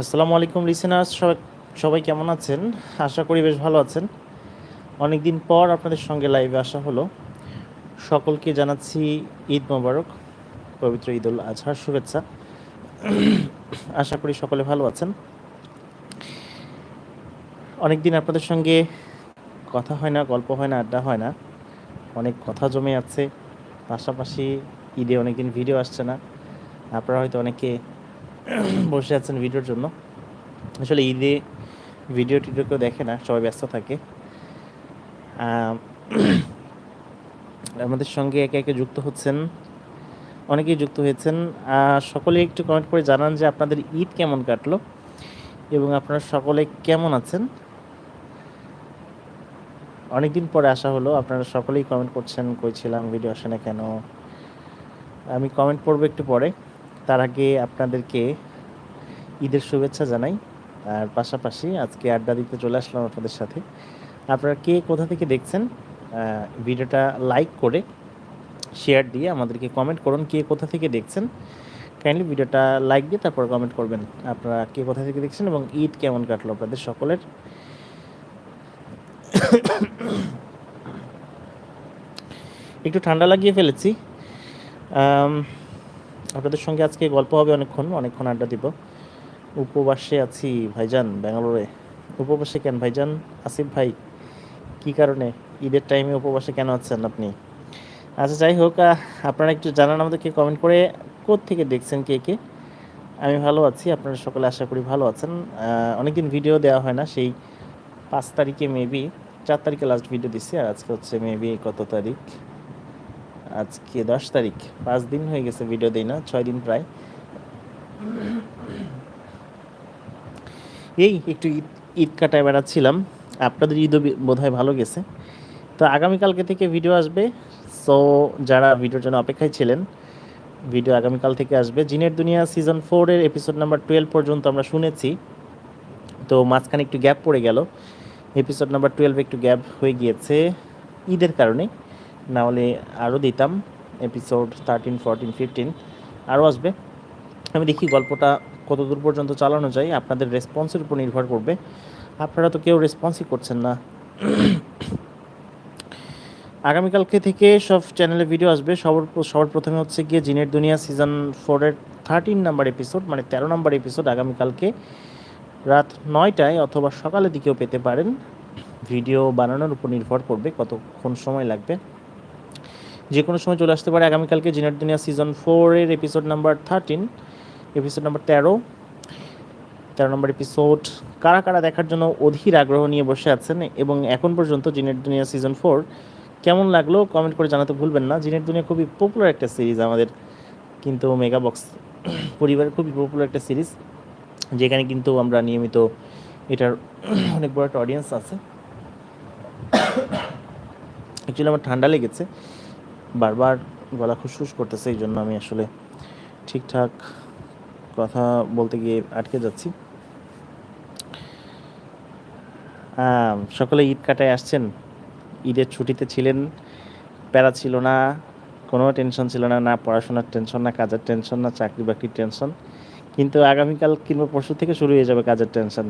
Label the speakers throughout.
Speaker 1: আসসালামু আলাইকুম লিসেনার্স সবাই সবাই কেমন আছেন? আশা করি বেশ ভালো আছেন। অনেক দিন পর আপনাদের সঙ্গে লাইভে আসা হলো। সকলকে জানাচ্ছি ঈদ মোবারক, পবিত্র ঈদ উল আজহার শুভেচ্ছা। আশা করি সকলে ভালো আছেন। অনেক দিন আপনাদের সঙ্গে কথা হয় না, গল্প হয় না, আড্ডা হয় না। অনেক কথা জমে আছে। পাশাপাশি ঈদে অনেকদিন ভিডিও আসছে না। আপনারা হয়তো অনেকে বসে আছেন ভিডিওর জন্য। আসলে ঈদে ভিডিও টিডিও কেউ দেখে না, সবাই ব্যস্ত থাকে। আমাদের সঙ্গে একে একে যুক্ত হচ্ছেন, অনেকেই যুক্ত হয়েছেন। সকলে একটু কমেন্ট করে জানান যে আপনাদের ঈদ কেমন কাটলো এবং আপনারা সকলে কেমন আছেন। অনেকদিন পরে আসা হলো, আপনারা সকলেই কমেন্ট করছেন কইছিলাম ভিডিও আসে না কেন? আমি কমেন্ট পড়ব একটু পরে। তার আগে আপনাদেরকে ঈদের শুভেচ্ছা জানাই। আর পাশাপাশি আজকে আড্ডা দিতে চলে আসলাম আপনাদের সাথে। আপনারা কে কোথা থেকে দেখছেন ভিডিওটা লাইক করে শেয়ার দিয়ে আমাদেরকে কমেন্ট করুন কে কোথা থেকে দেখছেন। কাইন্ডলি ভিডিওটা লাইক দিয়ে তারপর কমেন্ট করবেন আপনারা কে কোথা থেকে দেখছেন এবং ঈদ কেমন কাটলো আপনাদের সকলের। একটু ঠান্ডা লাগিয়ে ফেলেছি। আপনাদের সঙ্গে আজকে গল্প হবে অনেকক্ষণ অনেকক্ষণ আড্ডা দিব। উপবাসে আছি, ভাইজান, ব্যাঙ্গালোরে। উপবাসে কেন ভাইজান? আসিফ ভাই, কি কারণে? ঈদের টাইমে উপবাসে কেন আছেন আপনি? আচ্ছা যাই হোক আপনারা একটু জানান আমাদেরকে কমেন্ট করে থেকে দেখছেন কে কে? আমি ভালো আছি, আপনারা সকলে আশা করি ভালো আছেন। অনেকদিন ভিডিও দেওয়া হয় না, সেই পাঁচ তারিখে মেবি চার তারিখে লাস্ট ভিডিও দিছি, আর আজকে হচ্ছে মেবি কত তারিখ? আজকে দশ তারিখ। পাঁচ দিন হয়ে গেছে ভিডিও দিই না, ছয় দিন প্রায়। এই একটু ঈদ ঈদ কাটায় বেড়াচ্ছিলাম। আপনাদের ঈদও বোধ হয় ভালো গেছে। তো আগামীকালকে থেকে ভিডিও আসবে। সো যারা ভিডিওর জন্য অপেক্ষায় ছিলেন ভিডিও আগামীকাল থেকে আসবে। জিনের দুনিয়া সিজন ফোরের এপিসোড নাম্বার টুয়েলভ পর্যন্ত আমরা শুনেছি। তো মাঝখানে একটু গ্যাপ পড়ে গেল। এপিসোড নাম্বার টুয়েলভ একটু গ্যাপ হয়ে গিয়েছে ঈদের কারণে। না হলে আরও দিতাম এপিসোড থার্টিন ফোরটিন ফিফটিন আরও আসবে। আমি দেখি গল্পটা কত দূর পর্যন্ত চালানো যায়, আপনাদের রেসপন্সের উপর নির্ভর করবে। আপনারা তো কেউ রেসপন্সই করছেন না। আগামীকালকে থেকে সব চ্যানেলে ভিডিও আসবে। সবার সবার প্রথমে হচ্ছে গিয়ে জিনের দুনিয়া সিজন ফোরের থার্টিন নাম্বার এপিসোড মানে তেরো নাম্বার এপিসোড আগামীকালকে রাত নয়টায় অথবা সকালের দিকেও পেতে পারেন। ভিডিও বানানোর উপর নির্ভর করবে কতক্ষণ সময় লাগবে। যে কোনো সময় চলে আসতে পারে আগামীকালকে জিনের দুনিয়া সিজন ফোরের episode number thirteen episode number তেরো তেরো নম্বর এপিসোড কারা কারা দেখার জন্য অধীর আগ্রহ নিয়ে বসে আছেন এবং এখন পর্যন্ত জিনের দুনিয়া সিজন ফোর কেমন লাগল কমেন্ট করে জানাতে ভুলবেন না। জিনের দুনিয়া খুবই পপুলার একটা সিরিজ আমাদের কিন্তু মেগা বক্স পরিবারের খুবই পপুলার একটা সিরিজ যেখানে কিন্তু আমরা নিয়মিত এটার অনেক বড় একটা অডিয়েন্স আছে। অ্যাকচুয়ালি আমার ঠান্ডা লেগেছে। বারবার গলা খুসখুস করতেছে, এই জন্য আমি আসলে ঠিকঠাক কথা বলতে গিয়ে আটকে যাচ্ছি। সকলে ঈদ কাটায় আসছেন? ঈদের ছুটিতে ছিলেন, প্যারা ছিল না, কোনো টেনশন ছিল না না পড়াশোনার টেনশন, না কাজের টেনশন, না চাকরি বাকরির টেনশন। কিন্তু আগামীকাল কিংবা পরশু থেকে শুরু হয়ে যাবে কাজের টেনশন।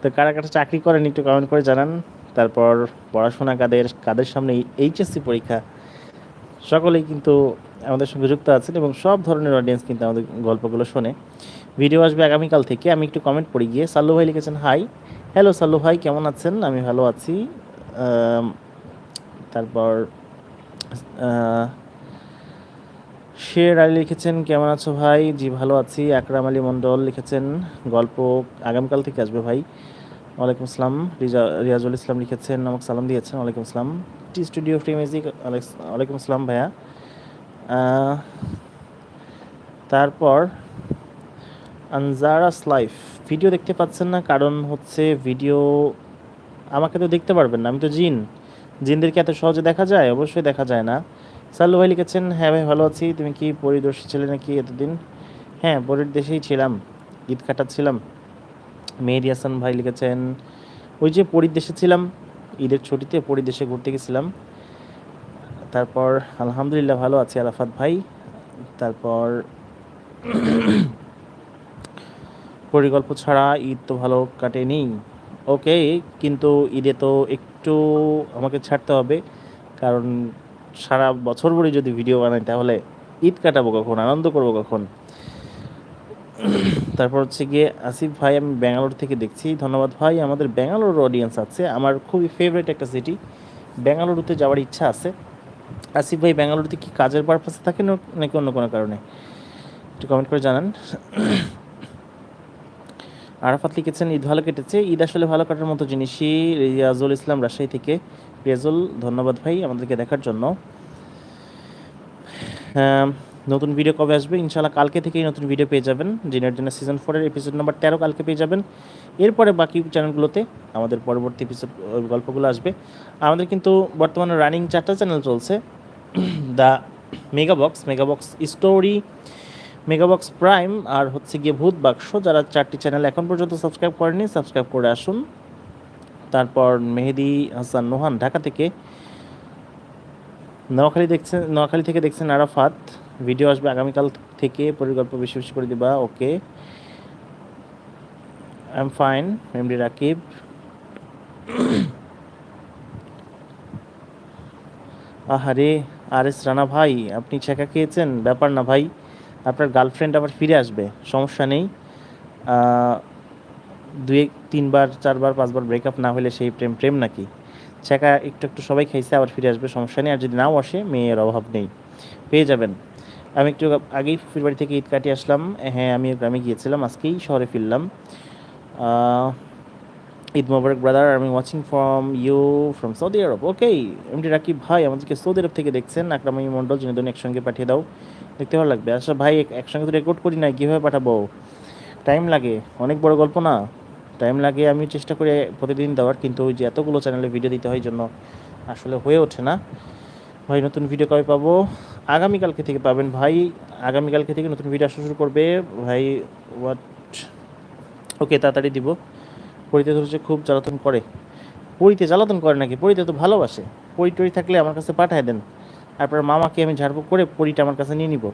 Speaker 1: তো কারা কারা চাকরি করেন একটু কমেন্ট করে জানান। তারপর পড়াশোনা কাদের কাদের সামনে এইচএসসি পরীক্ষা সকলেই কিন্তু আমাদের সঙ্গে যুক্ত আছেন এবং সব ধরনের অডিয়েন্স কিন্তু আমাদের গল্পগুলো শোনে। ভিডিও আসবে আগামীকাল থেকে। আমি একটু কমেন্ট পড়ে গিয়ে। সাল্লু ভাই লিখেছেন হাই হ্যালো সাল্লু ভাই, কেমন আছেন? আমি ভালো আছি। তারপর শের আলী লিখেছেন, কেমন আছো ভাই? জি, ভালো আছি। আকরাম আলী মণ্ডল লিখেছেন, গল্প আগামীকাল থেকে আসবে ভাই। ওয়ালাইকুম আসসালাম। রিয়াজুল ইসলাম লিখেছেন, আমাকে সালাম দিয়েছেন। ওয়ালাইকুম আসসালাম। টি স্টুডিও ফ্রি মিউজিক ওয়ালাইকুম আসসালাম ভাইয়া। তারপর আনজারাস লাইফ। ভিডিও দেখতে পাচ্ছেন না, কারণ হচ্ছে ভিডিও আমাকে তো দেখতে পারবেন না, আমি তো জিন। জিনদেরকে এত সহজে দেখা যায়? অবশ্যই দেখা যায় না। সাল্লু ভাই লিখেছেন হ্যাঁ ভাই, ভালো আছি। তুমি কি পরিদর্শী ছিলে নাকি এতদিন? হ্যাঁ পরের দেশেই ছিলাম, ঈদ কাটাচ্ছিলাম। মেহেদি হাসান ভাই লিখেছেন, ওই যে পরিদেশে ছিলাম, ঈদের ছুটিতে পরিদেশে ঘুরতে গেছিলাম। তারপর আলহামদুলিল্লাহ ভালো আছি আরাফাত ভাই। তারপর পরিকল্প ছাড়া ঈদ তো ভালো কাটেনি। ওকে, কিন্তু ঈদে তো একটু আমাকে ছাড়তে হবে, কারণ সারা বছর ভরে যদি ভিডিও বানাই তাহলে ঈদ কাটাবো কখন, আনন্দ করব কখন? তারপর হচ্ছে গিয়ে আসিফ ভাই, আমি ব্যাঙ্গালোর থেকে দেখছি। ধন্যবাদ ভাই, আমাদের ব্যাঙ্গালোর অডিয়েন্স আছে। আমার খুবই ফেভারিট একটা সিটি ব্যাঙ্গালুরুতে যাওয়ার ইচ্ছা আছে। আসিফ ভাই, ব্যাঙ্গালুরুতে কি কাজের পারপাসে থাকেন নাকি অন্য কোনো কারণে? একটু কমেন্ট করে জানান। আরাফাত লিখেছেন, ঈদ ভালো কেটেছে। ঈদ আসলে ভালো কাটার মতো জিনিসই রিয়াজুল ইসলাম রাজশাহী থেকে। রিয়াজুল, ধন্যবাদ ভাই আমাদেরকে দেখার জন্য। নতুন ভিডিও কবে আসবে? ইনশাল্লাহ কালকে থেকেই নতুন ভিডিও পেয়ে যাবেন। জিনের জন্য সিজন ফোরের এপিসোড নাম্বার তেরো কালকে পেয়ে যাবেন। এরপরে বাকি চ্যানেলগুলোতে আমাদের পরবর্তী এপিসোড গল্পগুলো আসবে। আমাদের কিন্তু বর্তমানে রানিং চারটা চ্যানেল চলছে। The Megabox Megabox story Megabox prime আর হচ্ছে গিয়ে ভূত বাক্স, যারা চারটি চ্যানেল এখন পর্যন্ত সাবস্ক্রাইব করেনি সাবস্ক্রাইব করে আসুন। তারপর মেহেদি হাসান নোহান, ঢাকা থেকে, নোয়াখালী দেখছেন, নোয়াখালী থেকে দেখছেন আরাফাত। ভিডিও আসবে আগামীকাল থেকে পরিকল্প বেশি বেশি করে দিবা, okay? I am fine MD Rakib. আহারে আর এস রানা ভাই, আপনি ছেঁকা খেয়েছেন? ব্যাপার না ভাই, আপনার গার্লফ্রেন্ড আবার ফিরে আসবে, সমস্যা নেই। দুই, তিনবার, চারবার, পাঁচবার ব্রেকআপ না হলে সেই প্রেম প্রেম নাকি? ছেঁকা একটু একটু সবাই খাইছে, আবার ফিরে আসবে, সমস্যা নেই। আর যদি নাও আসে, মেয়ের অভাব নেই। পেয়ে যাবেন। আমি একটু আগেই ফুফির বাড়ি থেকে ঈদ কাটিয়ে আসলাম। হ্যাঁ আমি গ্রামে গিয়েছিলাম, আজকেই শহরে ফিরলাম। ঈদ মোবারক ব্রাদার আমি watching from you from Saudi Arab okay MD Rakib ভাই, আমাদেরকে সৌদি আরব থেকে দেখছেন। আকরামি মণ্ডল জিনিদন একসঙ্গে পাঠিয়ে দাও। দেখতে ভালো লাগবে। আচ্ছা ভাই একসঙ্গে তো রেকর্ড করি না কীভাবে পাঠাবো? টাইম লাগে, অনেক বড় গল্প না? টাইম লাগে আমি চেষ্টা করি প্রতিদিন দেওয়ার, কিন্তু ওই যে এতগুলো চ্যানেলে ভিডিও দিতে হয় জন্য আসলে হয়ে ওঠে না। ভাই, নতুন ভিডিও কবে পাবো? আগামীকালকে থেকে পাবেন ভাই। আগামীকালকে থেকে নতুন ভিডিও আসা শুরু করবে। ভাই হোয়াট ওকে তাড়াতাড়ি দিব। পরিতে ধরেছে খুব জ্বালাতন করে। পরিতে জ্বালাতন করে নাকি? পরিতে তো ভালোবাসে। পরি টরি থাকলে আমার কাছে পাঠায় দেন। তারপর মামাকে আমি ঝাড়ফুঁক করে পরিটা আমার কাছে নিয়ে নিব।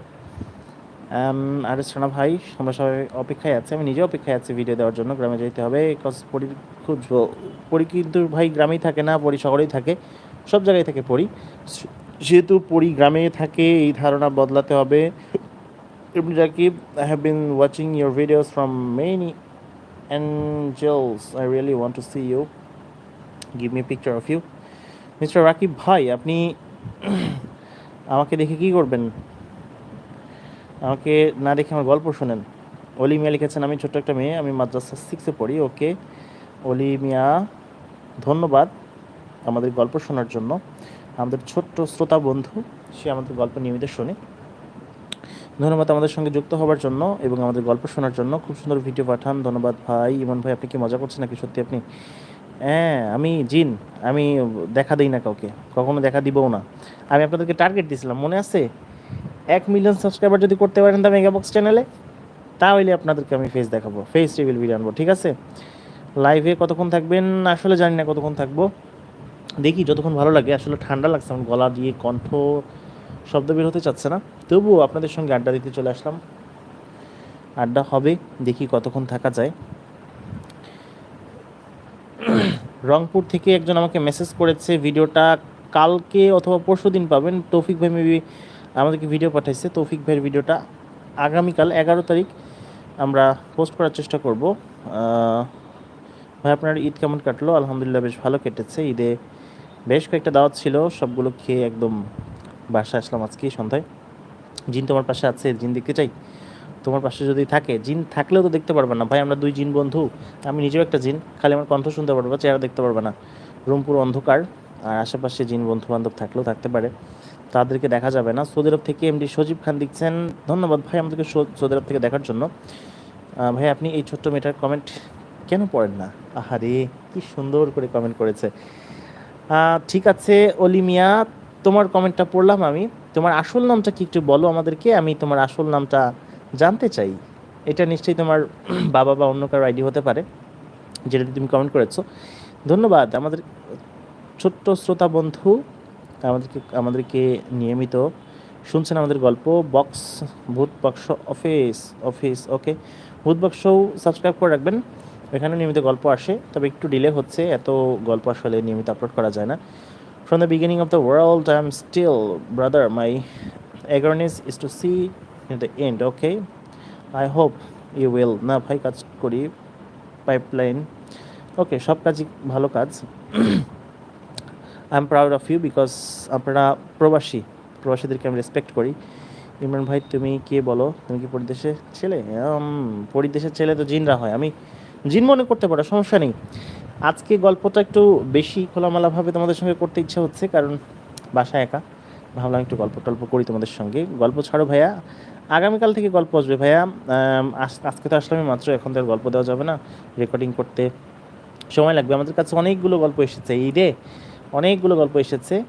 Speaker 1: আর সোনা ভাই, আমরা সবাই অপেক্ষায় আছে। আমি নিজে অপেক্ষায় আছি ভিডিও দেওয়ার জন্য। গ্রামে যেতে হবে পরির খুব পরি কিন্তু ভাই, গ্রামেই থাকে না, পরি শহরেই থাকে। সব জায়গায় থেকে পড়ি। যেহেতু পড়ি, গ্রামে থাকে, এই ধারণা বদলাতে হবে। এমনি Rakib I have been watching your videos from many angels. I really want to see you give me picture of you mister Rakib ভাই, আপনি আমাকে দেখে কি করবেন? আমাকে না দেখে আমার গল্প শোনেন। অলি মিয়া লিখেছেন, আমি ছোট্ট একটা মেয়ে, আমি মাদ্রাসা সিক্সে পড়ি ওকে অলি মিয়া, ধন্যবাদ। আমাদের গল্প শোনার জন্য। আমাদের ছোট্ট শ্রোতা বন্ধু, সে আমাদের গল্প নিয়মিত শোনে। ধন্যবাদ আমাদের সঙ্গে যুক্ত হওয়ার জন্য এবং আমাদের গল্প শোনার জন্য। খুব সুন্দর ভিডিও পাঠান। ধন্যবাদ ভাই। ইমন ভাই, আপনি কি মজা করছেন নাকি সত্যি আপনি? হ্যাঁ আমি জিন। আমি দেখা দিই না কাউকে। কখনো দেখা দিবও না। আমি আপনাদেরকে টার্গেট দিয়েছিলাম মনে আছে? এক মিলিয়ন সাবস্ক্রাইবার যদি করতে পারেন তা মেগাবক্স চ্যানেলে তাহলে আপনাদেরকে আমি ফেস দেখাবো। ফেস ভিডিও আনব, ঠিক আছে? লাইভে কতক্ষণ থাকবেন? আসলে জানি না কতক্ষণ থাকব। দেখি যতক্ষণ ভালো লাগে, আসলে ঠান্ডা লাগছে, আমার গলা দিয়ে কণ্ঠ শব্দ বের হতে চাচ্ছে না। তবুও আপনাদের সঙ্গে আড্ডা দিতে চলে আসলাম। আড্ডা হবে, দেখি কতক্ষণ থাকা যায়। রংপুর থেকে একজন আমাকে মেসেজ করেছে, ভিডিওটা কালকে অথবা পরশু দিন পাবেন। তৌফিক ভাই মেবি আমাদেরকে ভিডিও পাঠাইছে। তৌফিক ভাইয়ের ভিডিওটা আগামীকাল এগারো তারিখ আমরা পোস্ট করার চেষ্টা করব। ভাই, আপনার ঈদ কেমন কাটলো? আলহামদুলিল্লাহ বেশ ভালো কেটেছে। ঈদে বেশ কয়েকটা দাওয়াত ছিল, সবগুলো খেয়ে একদম বাসায় আসলাম আজকে সন্ধ্যায়। জিন তোমার পাশে আছে, জিন দেখতে চাই? তোমার পাশে যদি থাকে, জিন থাকলেও তো দেখতে পারবে না। ভাই, আমরা দুই জিন বন্ধু, আমি নিজেও একটা জিন, খালি আমার কণ্ঠ শুনতে পারব, চেহারা দেখতে পারবে না। রুমপুর অন্ধকার, আর আশেপাশে জিন বন্ধু বান্ধব থাকলেও থাকতে পারে। তাদেরকে দেখা যাবে না। সৌদি আরব থেকে এমডি সজীব খান দিচ্ছেন ধন্যবাদ ভাই আমাদেরকে সৌদি আরব থেকে দেখার জন্য। ভাই, আপনি এই ছোট্ট মেয়েটার কমেন্ট কেন পড়েন না? আহারে, কি সুন্দর করে কমেন্ট করেছে। ঠিক আছে, অলিমিয়া, তোমার কমেন্টটা পড়লাম আমি। তোমার আসল নামটা কি একটু বলো আমাদেরকে, আমি তোমার আসল নামটা জানতে চাই। এটা নিশ্চয়ই তোমার বাবা বা অন্য কারও আইডি হতে পারে, যেটা তুমি কমেন্ট করেছ। ধন্যবাদ, আমাদের ছোট্ট শ্রোতা বন্ধু, আমাদেরকে আমাদেরকে নিয়মিত শুনছেন আমাদের গল্প বক্স ভূত বক্স অফিস অফিস ওকে ভূত বক্সও সাবস্ক্রাইব করে রাখবেন। এখানে নিয়মিত গল্প আসে, তবে একটু ডিলে হচ্ছে, এত গল্প আসলে নিয়মিত আপলোড করা যায় না। From the beginning of the world I am still brother my eagerness is to see in the end okay I hope you will না ভাই, কাজ করি পাইপলাইন ওকে সব কাজই ভালো কাজ। I am proud of you because আপনারা প্রবাসী, প্রবাসীদেরকে আমি রেসপেক্ট করি। ইমরান ভাই, তুমি কে বলো? তুমি কি পরিদেশের ছেলে? পরিদেশের ছেলে তো জিনরা হয়। আমি জিন মনে করতে পারো, সমস্যা নেই। আজকে গল্পটা একটু বেশি খোলামেলাভাবে তোমাদের সঙ্গে করতে ইচ্ছা হচ্ছে, কারণ বাসায় একা। ভাবলাম একটু গল্প টল্প করি তোমাদের সঙ্গে। গল্প ছাড়ো ভাইয়া। আগামীকাল থেকে গল্প আসবে ভাইয়া। আজ- আজকে তো আসলে আমি মাত্র, এখন তো গল্প দেওয়া যাবে না। রেকর্ডিং করতে সময় লাগবে। আমাদের কাছে অনেকগুলো গল্প এসেছে, এই রে অনেকগুলো গল্প এসেছে।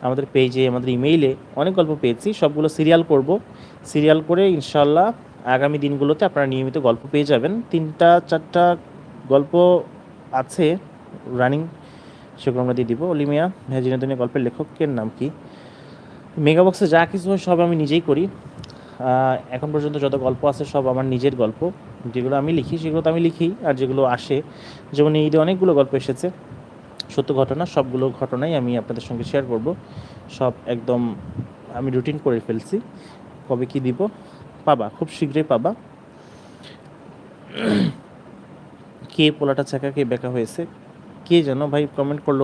Speaker 1: আমাদের পেজে আমাদের ইমেইলে অনেক গল্প পেয়েছি। সবগুলো সিরিয়াল করব। সিরিয়াল করে ইনশাল্লাহ আগামী দিনগুলোতে আপনারা নিয়মিত গল্প পেয়ে যাবেন। তিনটা, চারটা গল্প আছে রানিং সেগুলো আমরা দিয়ে দিব। অলিমিয়া ভেজিনেদিনের গল্পের লেখকের নাম কি? মেগাবক্সে যা কিছু হয় সব আমি নিজেই করি। এখন পর্যন্ত যত গল্প আছে সব আমার নিজের গল্প। যেগুলো আমি লিখি, সেগুলো তো আমি লিখি, আর যেগুলো আসে, যেমন ঈদে অনেকগুলো গল্প এসেছে। সত্য ঘটনা, সবগুলো ঘটনাই আমি আপনাদের সঙ্গে শেয়ার করব। সব একদম আমি রুটিন করে ফেলছি। কবে কি দিব? পাবা খুব শীঘ্রই পাবা। কে পোলাটা চাকা কে বেকা হয়েছে কে যেন ভাই কমেন্ট করল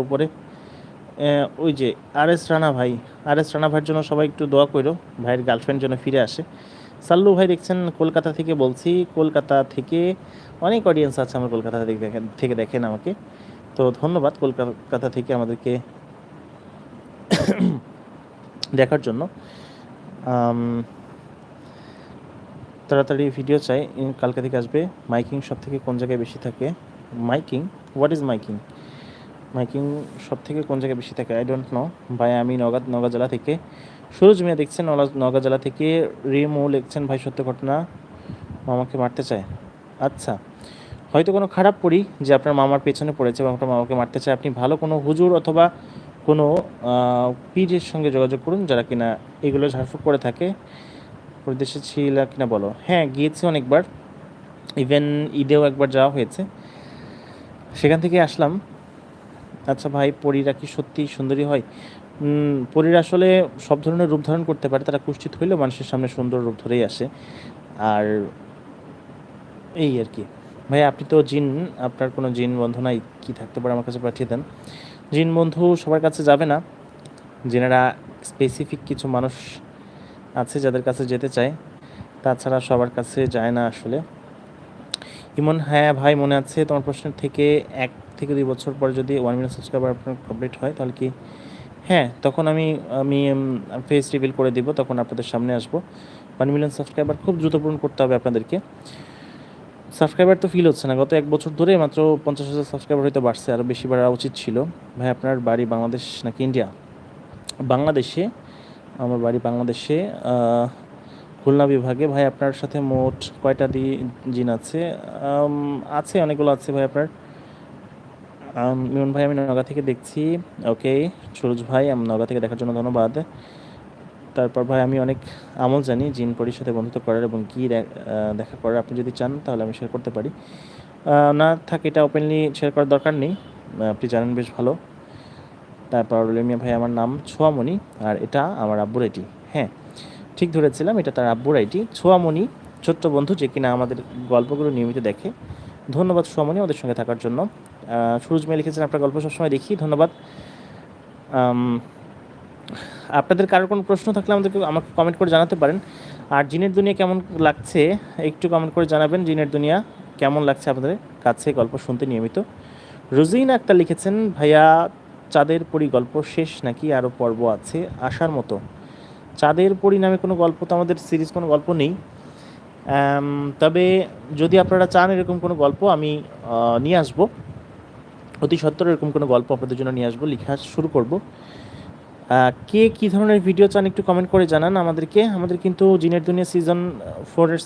Speaker 1: আহ, ওই যে আর এস রানা ভাই আর এস রানা ভাইয়ের জন্য সবাই একটু দোয়া করো ভাইয়ের গার্লফ্রেন্ড যেন ফিরে আসে। সাল্লু ভাই দেখছেন কলকাতা থেকে বলছি কলকাতা থেকে অনেক অডিয়েন্স আছে আমার কলকাতা থেকে দেখেন থেকে দেখেন আমাকে। তো ধন্যবাদ কলকাতা থেকে আমাদেরকে দেখার জন্য। তাড়াতাড়ি ভিডিও চাই কালকে থেকে আসবে। মাইকিং সব থেকে কোন জায়গায় বেশি থাকে? Miking? What is miking? Miking সব থেকে কোন জায়গায় বেশি থাকে? আই ডোন্ট নো ভাই, আমি নগা নগা জেলা থেকে। সুরজ মিয়া দেখছেন নগা জেলা থেকে। রিমু লিখছেন, ভাই, সত্য ঘটনা। মামাকে মারতে চায়। আচ্ছা হয়তো কোনো খারাপ পড়ি যে আপনার মামার পেছনে পড়েছে এবং আপনার মামাকে মারতে চায়। আপনি ভালো কোনো হুজুর অথবা কোনো পীরের সঙ্গে যোগাযোগ করুন, যারা কিনা এগুলো ঝাড়ফুঁক করে থাকে। পরিদেশে ছিল কিনা বলো? হ্যাঁ গিয়েছি অনেকবার। ইভেন ঈদেও একবার যাওয়া হয়েছে। সেখান থেকে আসলাম। আচ্ছা ভাই, পরীরা কি সত্যি সুন্দরী হয়? পরীরা আসলে সব ধরনের রূপ ধারণ করতে পারে। তারা কুষ্ঠিত হইলেও মানুষের সামনে সুন্দর রূপ ধরেই আসে। আর এই আর কি। ভাই, আপনি তো জিন, আপনার কোনো জিন বন্ধু নাই, কি থাকতে পারে আমার কাছে পাঠিয়ে দেন। জিন বন্ধু সবার কাছে যাবে না। যেনারা স্পেসিফিক কিছু মানুষ আছে যাদের কাছে যেতে চায়, তাছাড়া সবার কাছে যায় না আসলে। ইমন হ্যাঁ ভাই, মনে আছে তোমার প্রশ্নের থেকে এক থেকে দুই বছর পর যদি ওয়ান মিলিয়ন সাবস্ক্রাইবার আপনার কমপ্লিট হয়, তাহলে কি? হ্যাঁ তখন আমি আমি ফেস রিভিল করে দিব, তখন আপনাদের সামনে আসব। ওয়ান মিলিয়ন সাবস্ক্রাইবার খুব দ্রুত পূরণ করতে হবে আপনাদেরকে। সাবস্ক্রাইবার তো ফিল হচ্ছে না, গত এক বছর ধরে মাত্র পঞ্চাশ হাজার সাবস্ক্রাইবার হয়তো বাড়ছে আরও বেশি বাড়া উচিত ছিল। ভাই, আপনার বাড়ি বাংলাদেশ নাকি ইন্ডিয়া বাংলাদেশে আমার বাড়ি বাংলাদেশে খুলনা বিভাগে। ভাই, আপনার সাথে মোট কয়টা দি জিন আছে? আছে, অনেকগুলো আছে ভাই আপনার। মিমন ভাই, আমি নগা থেকে দেখছি। ওকে, সুরজ ভাই, আমি, নগা থেকে দেখার জন্য ধন্যবাদ। তারপর ভাই, আমি অনেক আমল জানি জিন পরির সাথে বন্ধুত্ব করার এবং কী দেখা করার। আপনি যদি চান, তাহলে আমি শেয়ার করতে পারি। না থাকে, এটা ওপেনলি শেয়ার করার দরকার নেই। আপনি জানেন বেশ ভালো। তারপর লেমিয়া ভাই, আমার নাম ছোয়ামণি আর এটা আমার আব্বুর আইটি হ্যাঁ ঠিক ধরেছিলাম, এটা তার আব্বুর আইটি ছোয়ামণি, ছোট্ট বন্ধু যে কিনা আমাদের গল্পগুলো নিয়মিত দেখে। ধন্যবাদ সোয়ামণি আমাদের সঙ্গে থাকার জন্য। সুরজ মেয়ে লিখেছেন, আপনার গল্প সবসময় দেখি, ধন্যবাদ। আপনাদের কারোর কোনো প্রশ্ন থাকলে আমাদেরকে আমাকে কমেন্ট করে জানাতে পারেন। আর জিনের দুনিয়া কেমন লাগছে, একটু কমেন্ট করে জানাবেন। জিনের দুনিয়া কেমন লাগছে আপনাদের কাছে গল্প শুনতে নিয়মিত। রোজিন আক্তার লিখেছেন, ভাইয়া চাঁদের পরি গল্প শেষ নাকি আরও পর্ব আছে? আসার মতো। চাঁদের পরি নামে কোনো গল্প তো আমাদের সিরিজ কোনো গল্প নেই। তবে যদি আপনারা চান এরকম কোনো গল্প, আমি নিয়ে আসব। অতি সত্তর এরকম কোনো গল্প আপনাদের জন্য নিয়ে আসব, লেখা শুরু করব। কে কী ধরনের ভিডিও চান একটু কমেন্ট করে জানান আমাদেরকে। আমাদের কিন্তু জিনের দুনিয়া সিজন ফোরের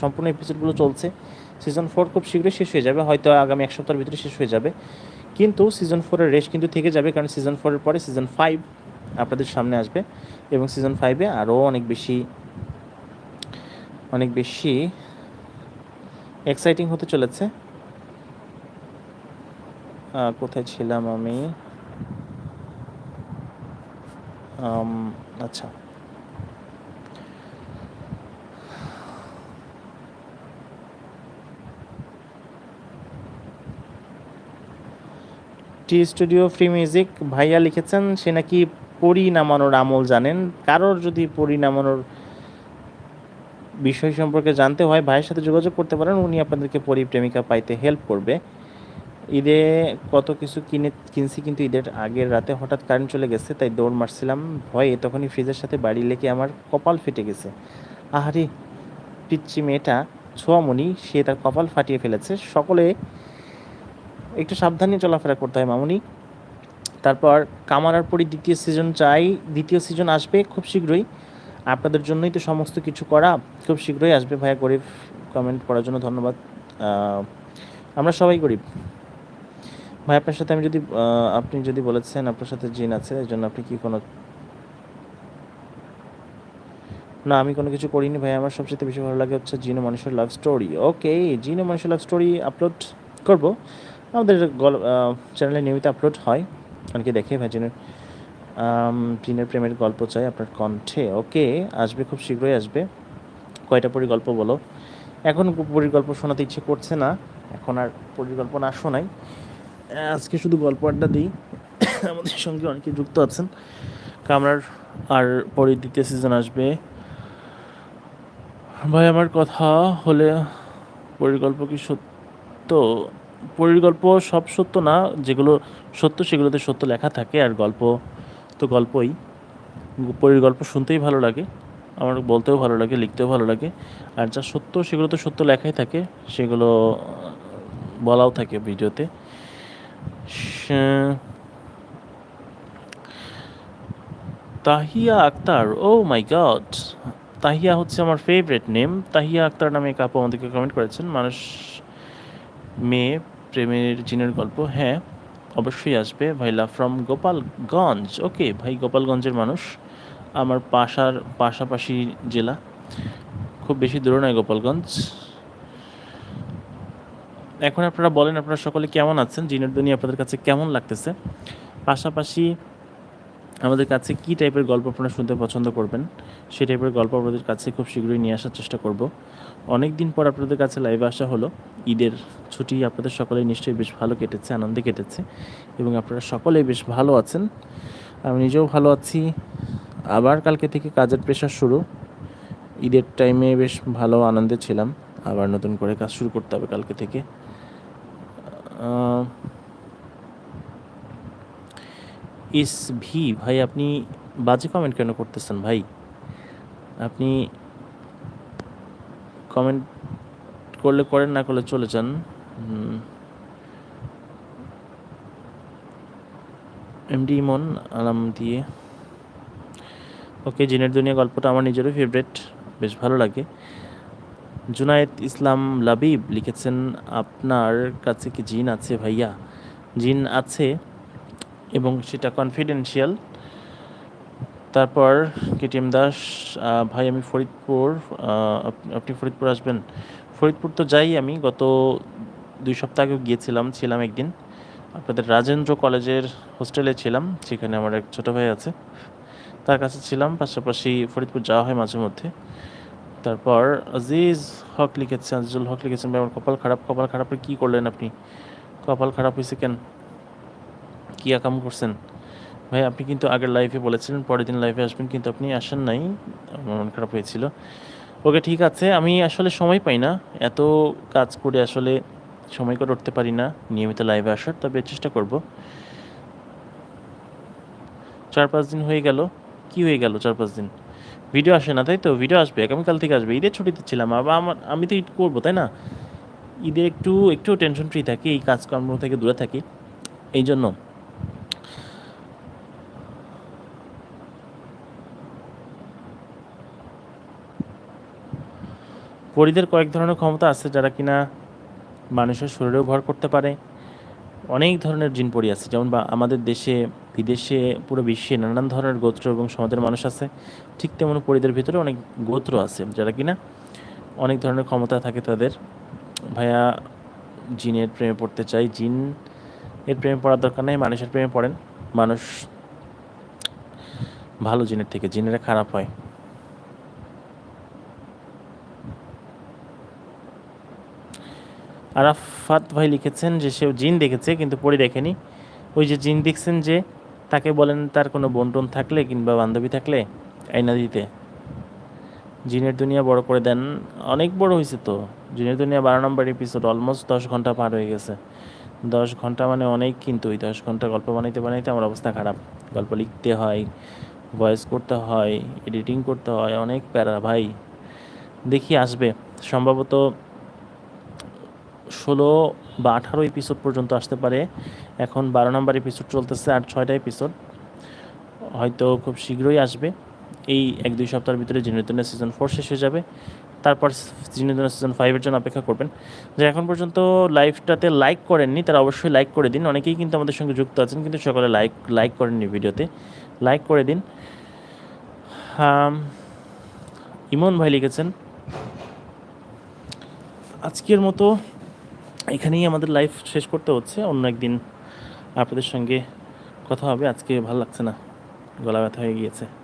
Speaker 1: সম্পূর্ণ এপিসোডগুলো চলছে। সিজন ফোর খুব শীঘ্রই শেষ হয়ে যাবে, হয়তো আগামী এক সপ্তাহের ভিতরে শেষ হয়ে যাবে। কিন্তু সিজন ফোরের রেস কিন্তু থেকে যাবে, কারণ সিজন ফোরের পরে সিজন ফাইভ আপনাদের সামনে আসবে এবং সিজন ফাইভে আরও অনেক বেশি অনেক বেশি এক্সাইটিং হতে চলেছে। কোথায় ছিলাম আমি আচ্ছা। টি স্টুডিও ফ্রি মিউজিক ভাইয়া লিখেছেন, সে নাকি পরি নামানোর আমল জানেন। কারোর যদি পরি নামানোর বিষয় সম্পর্কে জানতে হয়, ভাইয়ের সাথে যোগাযোগ করতে পারেন, উনি আপনাদেরকে পরি প্রেমিকা পাইতে হেল্প করবে। ঈদে কত কিছু কিনে কিনছি কিন্তু ঈদের আগের রাতে হঠাৎ কারেন্ট চলে গেছে, তাই দৌড় মারছিলাম। ভয়ে তখনই ফ্রিজের সাথে বাড়ি লেগে আমার কপাল ফেটে গেছে। আহারি পিচ্ছি মেয়েটা ছোয়ামণি, সে তার কপাল ফাটিয়ে ফেলেছে। সকলে একটু সাবধানে চলাফেরা করতে হয় মামুনি। তারপর কামারার পরই দ্বিতীয় সিজন চাই, দ্বিতীয় সিজন আসবে খুব শীঘ্রই। আপনাদের জন্যই তো সমস্ত কিছু করা, খুব শীঘ্রই আসবে ভাইয়া গরিব কমেন্ট করার জন্য ধন্যবাদ। আমরা সবাই গরিব। ভাই, আপনার সাথে আমি যদি আপনি যদি বলেছেন আপনার সাথে জিন আছে, এই জন্য আপনি কি কোনো না, আমি কোনো কিছু করিনি ভাই আমার সবচেয়ে বেশি ভালো লাগে হচ্ছে জিনো মানুষের লাভ স্টোরি ওকে জিনো মানুষের লাভ স্টোরি আপলোড করব। আমাদের চ্যানেলে নিয়মিত আপলোড হয়। অনেকে দেখে ভাই জিনের আম, জিনের প্রেমের গল্প চাই আপনার কণ্ঠে। ওকে আসবে খুব শীঘ্রই আসবে। কয়টা পরিগল্প বলো? এখন পরিকল্প শোনাতে ইচ্ছে করছে না। এখন আর পরিকল্প না শোনাই। আজকে শুধু গল্প আড্ডা দিই। আমাদের সঙ্গে অনেকে যুক্ত আছেন। কামরার আর পরে দ্বিতীয় সিজন আসবে। ভাই আমার কথা হলে পরিকল্প কি সত্য? পরিকল্প সব সত্য না, যেগুলো সত্য সেগুলোতে সত্য লেখা থাকে আর গল্প তো গল্পই। পরিকল্প শুনতেই ভালো লাগে, আমার বলতেও ভালো লাগে, লিখতেও ভালো লাগে। আর যা সত্য সেগুলো তো সত্য লেখাই থাকে, সেগুলো বলাও থাকে ভিডিওতে। Tahiya Akter, oh my god, Tahiya হচ্ছে আমার ফেভারিট নেম তাহিয়া আক্তার নামে এক আপু আমাদেরকে কমেন্ট করেছেন, মানুষ মেয়ে প্রেমের জিনের গল্প হ্যাঁ অবশ্যই আসবে। ভাইলা ফ্রম গোপালগঞ্জ। ওকে ভাই গোপালগঞ্জের মানুষ, আমার পাশার পাশাপাশি জেলা। খুব বেশি দূরে নয় গোপালগঞ্জ। এখন আপনারা বলেন, আপনারা সকলে কেমন আছেন? জিনের দুনিয়া আপনাদের কাছে কেমন লাগতেছে? পাশাপাশি আমাদের কাছে কী টাইপের গল্প আপনারা শুনতে পছন্দ করবেন? সেই টাইপের গল্প আপনাদের কাছে খুব শীঘ্রই নিয়ে আসার চেষ্টা করব। অনেক দিন পর আপনাদের কাছে লাইভে আসা হলো। ঈদের ছুটি আপনাদের সকলেই নিশ্চয়ই বেশ ভালো কেটেছে, আনন্দে কেটেছে এবং আপনারা সকলেই বেশ ভালো আছেন। আমি নিজেও ভালো আছি। আবার কালকে থেকে কাজের প্রেশার শুরু। ঈদের টাইমে বেশ ভালো আনন্দে ছিলাম। আবার নতুন করে কাজ শুরু করতে হবে কালকে থেকে। ইস ভি, ভাই, আপনি বাজে কমেন্ট কেন করতেছেন, ভাই? আপনি কমেন্ট করলে, করেন, না করলে চলে যান। এমডি ইমন, আলাম দিয়ে। ওকে, জিনের দুনিয়া গল্পটা আমার নিজেরও ফেভারেট বেশ ভালো লাগে। জুনায়েদ ইসলাম লাবিব লিখেছেন, আপনার কাছে কি জিন আছে, ভাইয়া? জিন আছে এবং সেটা কনফিডেন্সিয়াল তারপর কেটিএম দাস ভাই আমি ফরিদপুর আপনি ফরিদপুর আসবেন। ফরিদপুর তো যাই আমি, গত দুই সপ্তাহ আগে গিয়েছিলাম, ছিলাম একদিন। আপনাদের রাজেন্দ্র কলেজের হোস্টেলে ছিলাম, সেখানে আমার এক ছোটো ভাই আছে। তার কাছে ছিলাম, পাশাপাশি ফরিদপুর যাওয়া হয় মাঝে মধ্যে। তারপর আজিজ হক লিখেছেন আজিজুল হক লিখেছেন আমার কপাল খারাপ, কপাল খারাপের কী করলেন আপনি? কপাল খারাপ হয়েছে কেন? কী আকাম করছেন? ভাই, আপনি কিন্তু আগের লাইফে বলেছিলেন, পরের দিন লাইফে আসবেন, কিন্তু আপনি আসেন নাই। আমার মন খারাপ হয়েছিল। ওকে, ঠিক আছে। আমি আসলে সময় পাই না। এত কাজ করে আসলে সময় করে উঠতে পারি না, নিয়মিত লাইভে আসার। তবে চেষ্টা করব। চার পাঁচ দিন হয়ে গেল। কি হয়ে গেল চার পাঁচ দিন? ভিডিও আসে না, তাই তো? ভিডিও আসবে, আগামীকাল থেকে আসবে। ঈদের ছুটিতে ছিলাম, আবার আমার, আমি তো ঈদ করব, তাই না? ঈদে একটু একটু টেনশন ফ্রি থাকি, এই কাজকর্ম থেকে দূরে থাকি। এই জন্য। পরীদের কয়েক ধরনের ক্ষমতা আছে যারা কিনা মানুষের শরীরেও ভর করতে পারে। অনেক ধরনের জিন পরি আছে, যেমন বা আমাদের দেশে, বিদেশে, পুরো বিশ্বে নানান ধরনের গোত্র এবং সমাজের মানুষ আছে। ঠিক তেমন পরিদের ভিতরে অনেক গোত্র আছে যারা কিনা অনেক ধরনের ক্ষমতা থাকে তাদের। ভাইয়া জিনের প্রেমে পড়তে চাই জিন এর প্রেমে পড়ার দরকার নেই, মানুষের প্রেমে পড়েন। মানুষ ভালো জিনের থেকে জিনেরা খারাপ হয়। আরাফাত ভাই লিখেছেন যে সেও জিন দেখেছে, কিন্তু পড়ে দেখেনি। ওই যে জিন দেখছেন যে তাকে বলেন তার কোনো বন্টন থাকলে কিংবা বান্ধবী থাকলে আইনা দিতে। জিনের দুনিয়া বড় করে দেন, অনেক বড় হয়েছে তো। জিনের দুনিয়া বারো নম্বর এপিসোড অলমোস্ট দশ ঘণ্টা পার হয়ে গেছে। দশ ঘণ্টা মানে অনেক, কিন্তু ওই দশ ঘণ্টা গল্প বানাইতে বানাইতে আমার অবস্থা খারাপ। গল্প লিখতে হয় ভয়েস করতে হয় এডিটিং করতে হয়, অনেক প্যারা ভাই। দেখি আসবে। সম্ভবত ষোলো বা আঠারো এপিসোড পর্যন্ত আসতে পারে। এখন বারো নম্বর এপিসোড চলতেছে আর ছয়টা এপিসোড হয়তো খুব শীঘ্রই আসবে। এই এক দুই সপ্তাহের ভিতরে জিনিদুনের সিজন ফোর শেষ হয়ে যাবে। তারপর জিনিদুনের সিজন ফাইভের জন্য অপেক্ষা করবেন। যে এখন পর্যন্ত লাইভটাতে লাইক করেননি, তারা অবশ্যই লাইক করে দিন। অনেকেই কিন্তু আমাদের সঙ্গে যুক্ত আছেন, কিন্তু সকলে লাইক লাইক করেননি ভিডিওতে। লাইক করে দিন। ইমন ভাই লিখেছেন, আজকের মতো এখানেই আমাদের লাইফ শেষ করতে হচ্ছে। অন্য একদিন আপনাদের সঙ্গে কথা হবে। আজকে ভালো লাগছে না। গলা ব্যথা হয়ে গিয়েছে।